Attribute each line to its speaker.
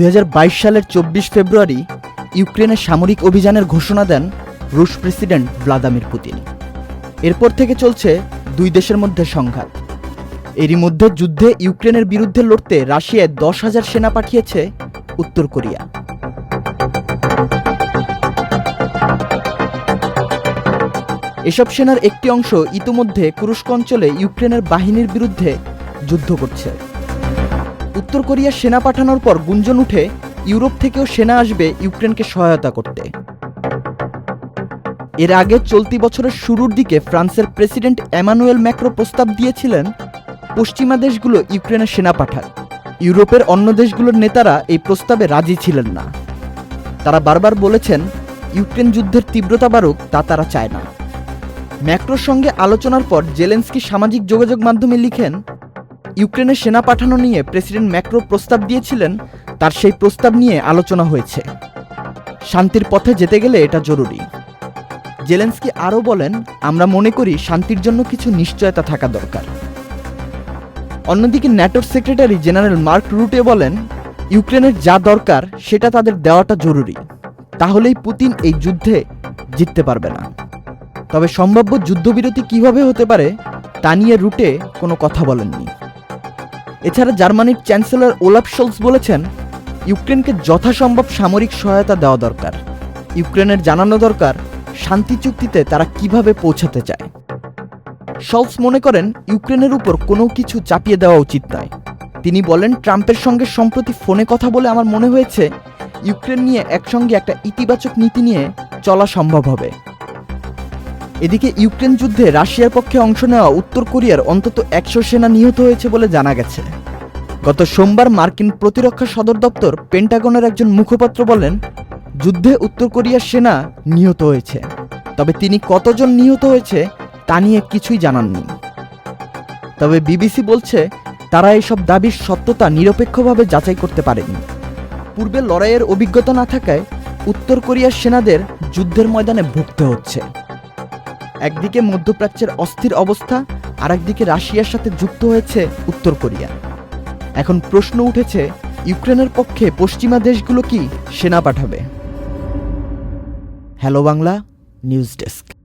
Speaker 1: দুই হাজার বাইশ সালের চব্বিশ ফেব্রুয়ারি ইউক্রেনের সামরিক অভিযানের ঘোষণা দেন রুশ প্রেসিডেন্ট ভ্লাদিমির পুতিন। এরপর থেকে চলছে দুই দেশের মধ্যে সংঘাত। এরই মধ্যে যুদ্ধে ইউক্রেনের বিরুদ্ধে লড়তে রাশিয়ায় দশ হাজার সেনা পাঠিয়েছে উত্তর কোরিয়া। এসব সেনার একটি অংশ ইতোমধ্যে কুরস্ক অঞ্চলে ইউক্রেনের বাহিনীর বিরুদ্ধে যুদ্ধ করছে। উত্তর কোরিয়া সেনা পাঠানোর পর গুঞ্জন উঠে ইউরোপ থেকেও সেনা আসবে ইউক্রেনকে সহায়তা করতে। এর আগে চলতি বছরের শুরুর দিকে ফ্রান্সের প্রেসিডেন্ট এমানুয়েল ম্যাক্রো প্রস্তাব দিয়েছিলেন, পশ্চিমা দেশগুলো ইউক্রেনে সেনা পাঠাক ইউরোপের অন্য দেশগুলোর নেতারা এই প্রস্তাবে রাজি ছিলেন না। তারা বারবার বলেছেন, ইউক্রেন যুদ্ধের তীব্রতা বাড়ুক তা তারা চায় না। ম্যাক্রোর সঙ্গে আলোচনার পর জেলেন্সকি সামাজিক যোগাযোগ মাধ্যমে লিখেন ইউক্রেনে সেনা পাঠানো নিয়ে প্রেসিডেন্ট ম্যাক্রো প্রস্তাব দিয়েছিলেন, তার সেই প্রস্তাব নিয়ে আলোচনা হয়েছে। শান্তির পথে যেতে গেলে এটা জরুরি। জেলেন্সকি আরও বলেন, আমরা মনে করি শান্তির জন্য কিছু নিশ্চয়তা থাকা দরকার। অন্যদিকে ন্যাটোর সেক্রেটারি জেনারেল মার্ক রুটে বলেন, ইউক্রেনের যা দরকার সেটা তাদের দেওয়াটা জরুরি। তাহলেই পুতিন এই যুদ্ধে জিততে পারবে না। তবে সম্ভাব্য যুদ্ধবিরতি কীভাবে হতে পারে, তা নিয়ে রুটে কোনো কথা বলেননি। এছাড়া জার্মানির চ্যান্সেলর ওলাফ শোলস বলেছেন, ইউক্রেনকে যথাসম্ভব সামরিক সহায়তা দেওয়া দরকার। ইউক্রেনের জানানো দরকার, শান্তি চুক্তিতে তারা কীভাবে পৌঁছাতে চায়। শলস মনে করেন, ইউক্রেনের উপর কোনো কিছু চাপিয়ে দেওয়া উচিত নয়। তিনি বলেন, ট্রাম্পের সঙ্গে সম্প্রতি ফোনে কথা বলে আমার মনে হয়েছে, ইউক্রেন নিয়ে একসঙ্গে একটা ইতিবাচক নীতি নিয়ে চলা সম্ভব হবে। এদিকে ইউক্রেন যুদ্ধে রাশিয়ার পক্ষে অংশ নেওয়া উত্তর কোরিয়ার অন্তত একশো সেনা নিহত হয়েছে বলে জানা গেছে। গত সোমবার মার্কিন প্রতিরক্ষা সদর দপ্তর পেন্টাগনের একজন মুখপাত্র বলেন, যুদ্ধে উত্তর কোরিয়ার সেনা নিহত হয়েছে। তবে তিনি কতজন নিহত হয়েছে তা নিয়ে কিছুই জানাননি তবে বিবিসি বলছে, তারা এসব দাবির সত্যতা নিরপেক্ষভাবে যাচাই করতে পারেনি। পূর্বে লড়াইয়ের অভিজ্ঞতা না থাকায় উত্তর কোরিয়ার সেনাদের যুদ্ধের ময়দানে ভুগতে হচ্ছে। একদিকে মধ্যপ্রাচ্যের অস্থির অবস্থা আর একদিকে রাশিয়ার সাথে যুক্ত হয়েছে উত্তর কোরিয়া। এখন প্রশ্ন উঠেছে, ইউক্রেনের পক্ষে পশ্চিমা দেশগুলো কি সেনা পাঠাবে? Hello Bangla, news desk.